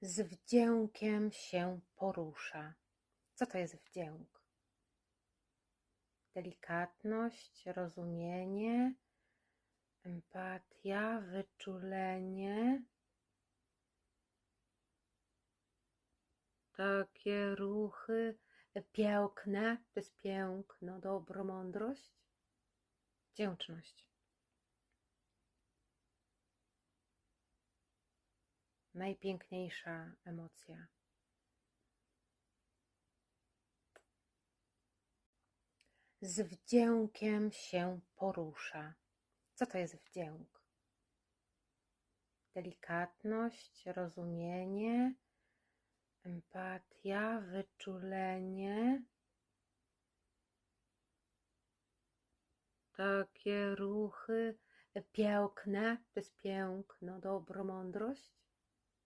z wdziękiem się porusza. Co to jest wdzięk? Delikatność, rozumienie, empatia, wyczulenie. Takie ruchy piękne, to jest piękno, dobro, mądrość, wdzięczność. Najpiękniejsza emocja. Z wdziękiem się porusza. Co to jest wdzięk? Delikatność, rozumienie, empatia, wyczulenie. Takie ruchy piękne, to jest piękno, dobro, mądrość,